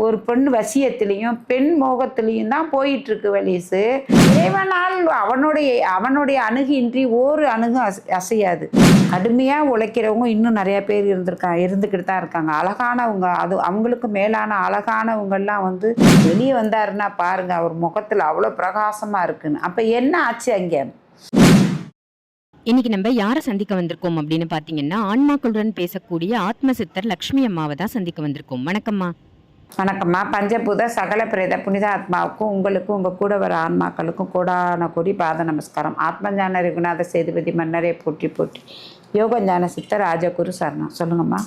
ஒரு பெண் வசியத்திலையும் பெண் மோகத்திலையும் தான் போயிட்டு இருக்கு வலிசு. இறைவனால் அவனுடைய அவனுடைய அணுகின்றி ஒரு அணுகும் அசை- அசையாது. கடுமையாக உழைக்கிறவங்க இன்னும் நிறைய பேர் இருந்திருக்கா இருந்துக்கிட்டு தான் இருக்காங்க. அழகானவங்க அது அவங்களுக்கு மேலான அழகானவங்கெல்லாம் வந்து வெளியே வந்தாருன்னா பாருங்க அவர் முகத்தில் அவ்வளோ பிரகாசமாக இருக்குன்னு. அப்போ என்ன ஆச்சு அங்கே? இன்னைக்கு நம்ம யாரை சந்திக்க வந்திருக்கோம் அப்படின்னு பாத்தீங்கன்னா ஆன்மாக்களுடன் பேசக்கூடிய ஆத்ம சித்தர் லக்ஷ்மி அம்மாவை தான் சந்திக்க வந்திருக்கோம். வணக்கம்மா. வணக்கம்மா. பஞ்சபூத சகல பிரேத புனித ஆத்மாவுக்கும் உங்களுக்கும் உங்கள் கூட வர ஆன்மாக்களுக்கும் கோடான கோடி பாத நமஸ்காரம். ஆத்மஞான ரகுநாத சேதுபதி மன்னரே போற்றி போற்றி. யோகஞான சித்த ராஜகுரு சரணம். சொல்லுங்கம்மா.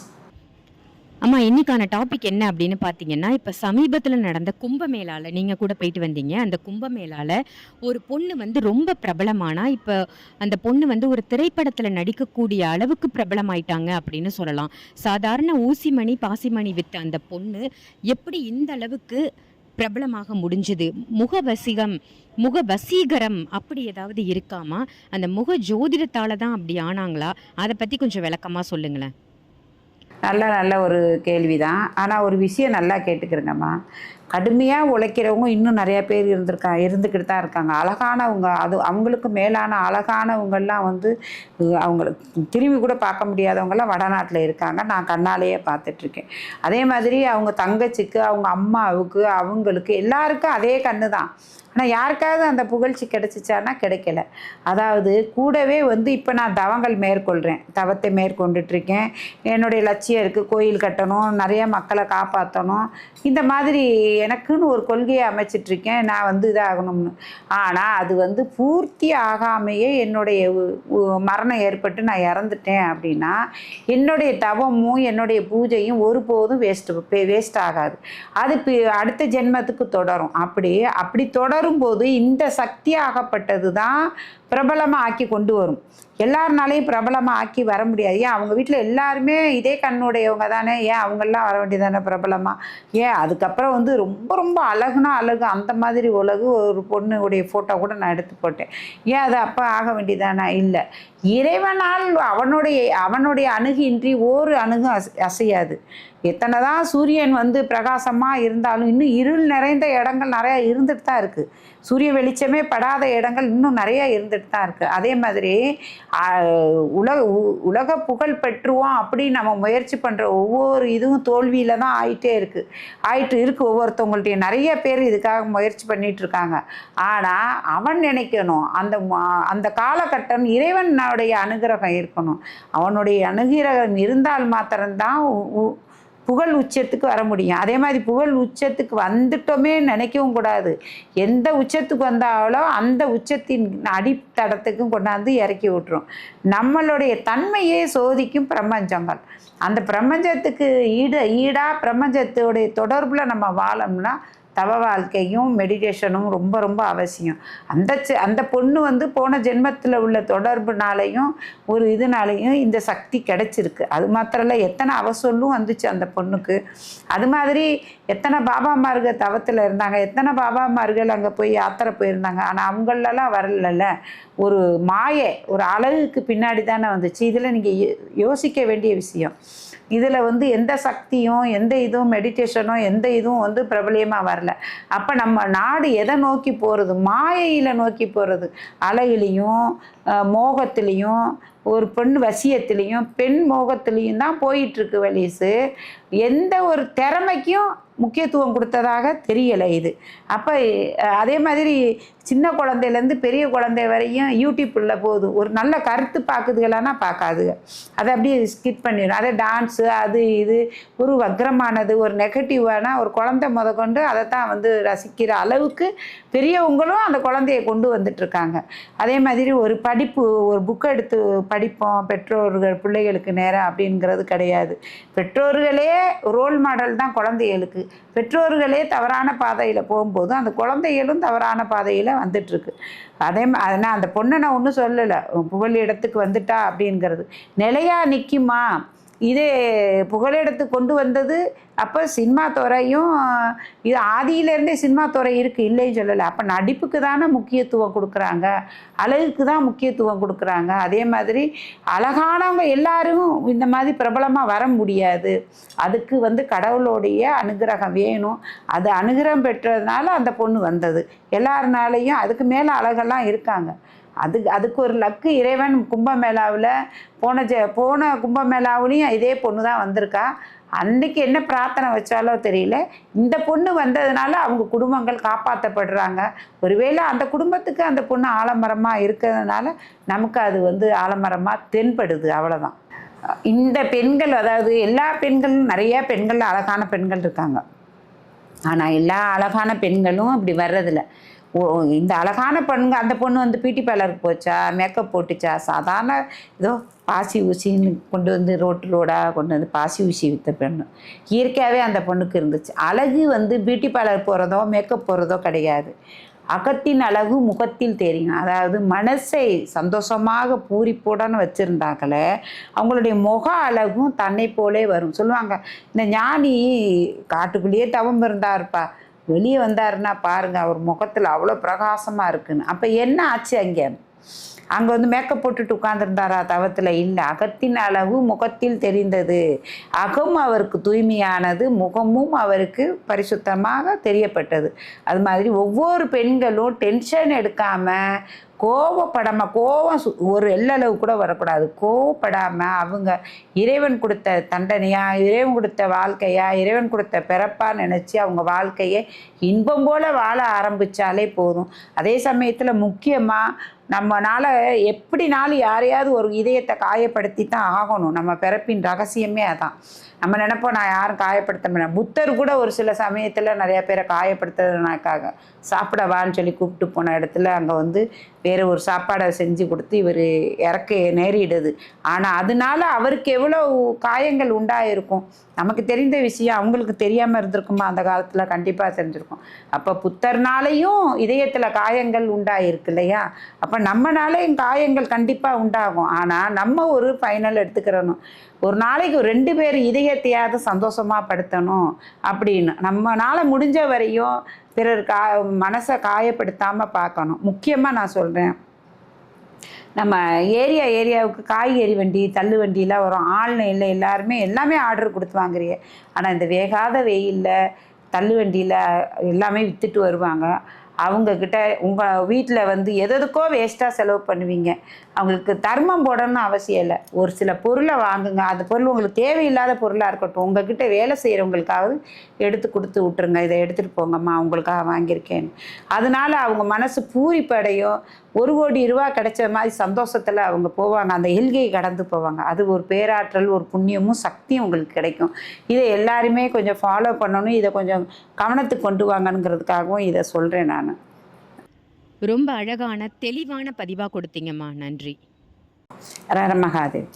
அம்மா இன்னைக்கான டாபிக் என்ன அப்படின்னு பார்த்தீங்கன்னா இப்போ சமீபத்தில் நடந்த கும்பமேளால நீங்கள் கூட போயிட்டு வந்தீங்க. அந்த கும்பமேளால ஒரு பொண்ணு வந்து ரொம்ப பிரபலமானா இப்போ அந்த பொண்ணு வந்து ஒரு திரைப்படத்தில் நடிக்கக்கூடிய அளவுக்கு பிரபலமாயிட்டாங்க அப்படின்னு சொல்லலாம். சாதாரண ஊசிமணி பாசிமணி வித்த அந்த பொண்ணு எப்படி இந்த அளவுக்கு பிரபலமாக முடிஞ்சது? முகவசிகம் முக வசீகரம் அப்படி ஏதாவது இருக்காமா? அந்த முக ஜோதிடத்தால் தான் அப்படி ஆனாங்களா? அதை பற்றி கொஞ்சம் விளக்கமாக சொல்லுங்களேன். நல்ல நல்ல ஒரு கேள்வி தான் ஆனால் ஒரு விஷயம் நல்லா கேட்டுக்கிறேங்கம்மா. கடுமையாக உழைக்கிறவங்க இன்னும் நிறைய பேர் இருந்திருக்கா இருந்துக்கிட்டு தான் இருக்காங்க. அழகானவங்க அது அவங்களுக்கு மேலான அழகானவங்கள்லாம் வந்து அஹ், அவங்களுக்கு திரும்பி கூட பார்க்க முடியாதவங்கெல்லாம் வடநாட்டில் இருக்காங்க. நான் கண்ணாலேயே பார்த்துட்ருக்கேன். அதே மாதிரி அவங்க தங்கச்சிக்கு அவங்க அம்மாவுக்கு அவங்களுக்கு எல்லாருக்கும் அதே கண்ணு தான். ஆனால் யாருக்காவது அந்த புகழ்ச்சி கிடைச்சிச்சான்னா கிடைக்கல. அதாவது கூடவே வந்து இப்போ நான் தவங்கள் மேற்கொள்கிறேன் தவத்தை மேற்கொண்டுட்ருக்கேன். என்னுடைய லட்சியம் இருக்குது கோயில் கட்டணும் நிறைய மக்களை காப்பாற்றணும் இந்த மாதிரி எனக்குன்னு ஒரு கொள்கையை அமைச்சிட்ருக்கேன் நான் வந்து இதாகணும்னு. ஆனால் அது வந்து பூர்த்தி ஆகாமையே என்னுடைய மரணம் ஏற்பட்டு நான் இறந்துட்டேன் அப்படின்னா என்னுடைய தவமும் என்னுடைய பூஜையும் ஒருபோதும் வேஸ்ட்டு வேஸ்ட் ஆகாது. அது அடுத்த ஜென்மத்துக்கு தொடரும். அப்படி அப்படி தொடரும் போது இந்த சக்தி ஆகப்பட்டது தான் பிரபலமாக ஆக்கி கொண்டு வரும். எல்லாருனாலையும் பிரபலமாக ஆக்கி வர முடியாது. ஏன்? அவங்க வீட்டில் எல்லாருமே இதே கண்ணுடையவங்க தானே? ஏன்? அவங்கெல்லாம் வர வேண்டியதானே பிரபலமாக ஏன்? அதுக்கப்புறம் வந்து ரொம்ப ரொம்ப அழகுனா அழகு. அந்த மாதிரி உலகு ஒரு பொண்ணுடைய ஃபோட்டோ கூட நான் எடுத்து போட்டேன். ஏன்? அது அப்போ ஆக வேண்டியதானா? இல்லை. இறைவனால் அவனுடைய அவனுடைய அணுகின்றி ஒரு அணுகும் அசை அசையாது. எத்தனை தான் சூரியன் வந்து பிரகாசமாக இருந்தாலும் இன்னும் இருள் நிறைந்த இடங்கள் நிறையா இருந்துட்டு தான் இருக்குது சூரிய வெளிச்சமே படாத இடங்கள் இன்னும் நிறையா இருந்துட்டு தான் இருக்குது அதே மாதிரி உலக உ- உலக புகழ் பெற்றுவோம் அப்படின்னு நம்ம முயற்சி பண்ணுற ஒவ்வொரு இதுவும் தோல்வியில் தான் ஆயிட்டே இருக்குது ஆயிட்டு இருக்குது ஒவ்வொருத்தவங்கள்ட்டையும். நிறைய பேர் இதுக்காக முயற்சி பண்ணிகிட்ருக்காங்க இருக்காங்க. ஆனால் அவன் நினைக்கணும். அந்த அந்த காலகட்டம் இறைவனுடைய அனுகிரகம் இருக்கணும். அவனுடைய அனுகிரகம் இருந்தால் மாத்திரம்தான் உ- உ- புகழ் உச்சத்துக்கு வர முடியும். அதே மாதிரி புகழ் உச்சத்துக்கு வந்துட்டோமே நினைக்கவும் கூடாது. எந்த உச்சத்துக்கு வந்தாலும் அந்த உச்சத்தின் அடித்தடத்துக்கும் கொண்டாந்து இறக்கி விட்டுரும். நம்மளுடைய தன்மையே சோதிக்கும் பிரபஞ்சங்கள். அந்த பிரபஞ்சத்துக்கு ஈடு ஈடாக பிரபஞ்சத்தோடைய தொடர்பில் நம்ம வாழம்னா தவ வாழ்க்கையும் மெடிடேஷனும் ரொம்ப ரொம்ப அவசியம். அந்த அந்த பொண்ணு வந்து போன ஜென்மத்தில் உள்ள தொடர்புனாலையும் ஒரு இதுனாலையும் இந்த சக்தி கிடச்சிருக்கு. அது மாத்திரம் இல்லை எத்தனை அவசொல்லும் வந்துச்சு அந்த பொண்ணுக்கு. அது மாதிரி எத்தனை பாபாமார்கள் தவத்தில் இருந்தாங்க எத்தனை பாபாமார்கள் அங்கே போய் யாத்திரை போயிருந்தாங்க. ஆனால் அவங்களெல்லாம் வரலல்ல. ஒரு மாயை ஒரு அழகுக்கு பின்னாடி தானே வந்துச்சு. இதில் நீங்கள் யோசிக்க வேண்டிய விஷயம். இதில் வந்து எந்த சக்தியும் எந்த இதுவும் மெடிடேஷனும் எந்த இதுவும் வந்து பிரபலியமாக வரல. அப்போ நம்ம நாடு எதை நோக்கி போகிறது மாயையில் நோக்கி போகிறது அலையிலையும் மோகத்திலையும் ஒரு பெண் வசியத்திலையும் பெண் மோகத்திலையும் தான் போயிட்டுருக்கு வலிசு. எந்த ஒரு திறமைக்கும் முக்கியத்துவம் கொடுத்ததாக தெரியலை இது. அப்போ அதே மாதிரி சின்ன குழந்தையிலேருந்து பெரிய குழந்தை வரையும் யூடியூப்பில் போதும் ஒரு நல்ல கருத்து பார்க்குதுகளானா பார்க்காதுங்க அதை அப்படியே ஸ்கிப் பண்ணிடும் அதே டான்ஸு அது இது ஒரு வக்ரமானது ஒரு நெகட்டிவான ஒரு குழந்தை முத கொண்டு அதை தான் வந்து ரசிக்கிற அளவுக்கு பெரியவங்களும் அந்த குழந்தைய கொண்டு வந்துட்டுருக்காங்க. அதே மாதிரி ஒரு படிப்பு ஒரு புக் எடுத்து படிப்போம். பெற்றோர்கள் பிள்ளைகளுக்கு நேரம் அப்படிங்கிறது கிடையாது. பெற்றோர்களே ரோல் மாடல் தான் குழந்தைகளுக்கு. பெற்றோர்களே தவறான பாதையில் போகும்போது அந்த குழந்தைகளும் தவறான பாதையில் வந்துட்டுருக்கு. அதே மா- அதனால் அந்த பொண்ணை நான் ஒன்றும் சொல்லலை. புகழ் இடத்துக்கு வந்துட்டா அப்படிங்கிறது. நிலையாக நிற்குமா இதே புகலிடத்து கொண்டு வந்தது அப்போ சினிமா துறையும் இது ஆதியிலேருந்தே சினிமா துறை இருக்குது இல்லைன்னு சொல்லலை. அப்போ நடிப்புக்கு தானே முக்கியத்துவம் கொடுக்குறாங்க. அழகுக்கு தான் முக்கியத்துவம் கொடுக்குறாங்க. அதே மாதிரி அழகானவங்க எல்லாரும் இந்த மாதிரி பிரபலமாக வர முடியாது. அதுக்கு வந்து கடவுளுடைய அனுகிரகம் வேணும். அது அனுகிரகம் பெற்றதுனால அந்த பொண்ணு வந்தது. எல்லாருனாலையும் அதுக்கு மேலே அழகெல்லாம் இருக்காங்க. அது அதுக்கு ஒரு லக்கு இறைவன் கும்பமேளாவில் போன ஜெ போன கும்பமேளாவுலேயும் இதே பொண்ணு தான் வந்திருக்கா. அன்னைக்கு என்ன பிரார்த்தனை வச்சாலோ தெரியல. இந்த பொண்ணு வந்ததுனால அவங்க குடும்பங்கள் காப்பாற்றப்படுறாங்க ஒருவேளை அந்த குடும்பத்துக்கு அந்த பொண்ணு ஆலமரமாக இருக்கிறதுனால நமக்கு அது வந்து ஆலமரமாக தென்படுது அவ்வளோதான் இந்த பெண்கள் அதாவது எல்லா பெண்களும் நிறைய பெண்கள் அழகான பெண்கள் இருக்காங்க. ஆனால் எல்லா அழகான பெண்களும் அப்படி வர்றதில்ல. இந்த அழகான பொண்ணுங்க அந்த பொண்ணு வந்து பியூட்டி பார்லருக்கு போச்சா? மேக்கப் போட்டுச்சா? சாதாரண ஏதோ பாசி ஊசின்னு கொண்டு வந்து ரோட்டு ரோடாக கொண்டு வந்து பாசி ஊசி விற்ற பெண்ணு. இயற்கையாகவே அந்த பொண்ணுக்கு இருந்துச்சு. அழகு வந்து பியூட்டி பார்லர் போகிறதோ மேக்கப் போகிறதோ கிடையாது. அகத்தின் அழகு முகத்தில் தெரியும். அதாவது மனசை சந்தோஷமாக பூரிப்புடன் வச்சுருந்தாங்களே அவங்களுடைய முக அழகும் தன்னை போலே வரும். சொல்லுவாங்க இந்த ஞானி காட்டுக்குள்ளேயே தவம் இருந்தாருப்பா. வெளியே வந்தாருன்னா பாருங்க அவர் முகத்தில் அவ்வளோ பிரகாசமாக இருக்குன்னு. அப்போ என்ன ஆச்சு அங்கே? அங்கே வந்து மேக்கப் போட்டுட்டு உட்காந்துருந்தாரா தவத்தில் இல்லை. அகத்தின் அளவு முகத்தில் தெரிந்தது. அகம் அவருக்கு தூய்மையானது. முகமும் அவருக்கு பரிசுத்தமாக தெரியப்பட்டது. அது மாதிரி ஒவ்வொரு பெண்களும் டென்ஷன் எடுக்காமல் கோவப்படாமல் கோவம் சு- ஒரு எல்லளவு கூட வரக்கூடாது. கோவப்படாமல் அவங்க இறைவன் கொடுத்த தண்டனையா இறைவன் கொடுத்த வாழ்க்கையா இறைவன் கொடுத்த பிறப்பா நினச்சி அவங்க வாழ்க்கையை இன்பம் போல் வாழ ஆரம்பித்தாலே போதும். அதே சமயத்தில் முக்கியமாக நம்மனால எப்படினாலும் யாரையாவது ஒரு இதயத்தை காயப்படுத்தி தான் ஆகணும். நம்ம பிறப்பின் ரகசியமே அதான். நம்ம நினைப்போம் நான் யாரும் காயப்படுத்த முடியாது புத்தர் கூட ஒரு சில சமயத்தில் நிறைய பேரை காயப்படுத்துறதுனாக்காக சாப்பிடவான்னு சொல்லி கூப்பிட்டு போன இடத்துல அங்கே வந்து வேறு ஒரு சாப்பாடை செஞ்சு கொடுத்து இவர் இறக்க நேரிடுது. ஆனால் அதனால அவருக்கு எவ்வளோ காயங்கள் உண்டாயிருக்கும்? நமக்கு தெரிந்த விஷயம் அவங்களுக்கு தெரியாமல் இருந்திருக்குமா? அந்த காலத்தில் கண்டிப்பாக தெரிஞ்சிருக்கும். அப்போ புத்தர்னாலையும் இதயத்தில் காயங்கள் உண்டாயிருக்கு இல்லையா? அப்போ நம்மனால காயங்கள் கண்டிப்பாக உண்டாகும். ஆனால் நம்ம ஒரு ஃபைனல் எடுத்துக்கிறணும். ஒரு நாளைக்கு ரெண்டு பேர் இதயத்தையாவது சந்தோஷமாக படுத்தணும் அப்படின்னு. நம்மளால் முடிஞ்ச வரையும் பிறர் கா மனசை காயப்படுத்தாமல் பார்க்கணும். முக்கியமாக நான் சொல்கிறேன் நம்ம ஏரியா ஏரியாவுக்கு காய்கறி வண்டி தள்ளு வண்டிலாம் வரும். ஆள்னு இல்லை எல்லாருமே எல்லாமே ஆர்டர் கொடுத்து வாங்குறீங்க. ஆனால் இந்த வேகாத வெயிலில் தள்ளு வண்டியில் எல்லாமே விற்றுட்டு வருவாங்க. அவங்கக்கிட்ட உங்கள் வீட்டில் வந்து எதுக்கோ வேஸ்ட்டாக செலவு பண்ணுவீங்க. அவங்களுக்கு தர்மம் போடணும்னு அவசியம் இல்லை. ஒரு சில பொருளை வாங்குங்க. அந்த பொருள் உங்களுக்கு தேவையில்லாத பொருளாக இருக்கட்டும். உங்ககிட்ட வேலை செய்கிறவங்களுக்காவது எடுத்து கொடுத்து விட்ருங்க இதை எடுத்துகிட்டு போங்கம்மா அவங்களுக்காக வாங்கியிருக்கேன்னு. அதனால அவங்க மனசு பூரிப்படையும் ஒரு கோடி ரூபா கிடைச்ச மாதிரி சந்தோஷத்தில் அவங்க போவாங்க. அந்த எல்கையை கடந்து போவாங்க. அது ஒரு பேராற்றல் ஒரு புண்ணியமும் சக்தியும் உங்களுக்கு கிடைக்கும். இதை எல்லாருமே கொஞ்சம் ஃபாலோ பண்ணணும். இதை கொஞ்சம் கவனத்துக்கு கொண்டு வாங்கணுங்கிறதுக்காகவும் இதை சொல்கிறேன் நான். ரொம்ப அழகான தெளிவான பதிவாக கொடுத்தீங்கம்மா. நன்றி. ரர மகாதேவ்.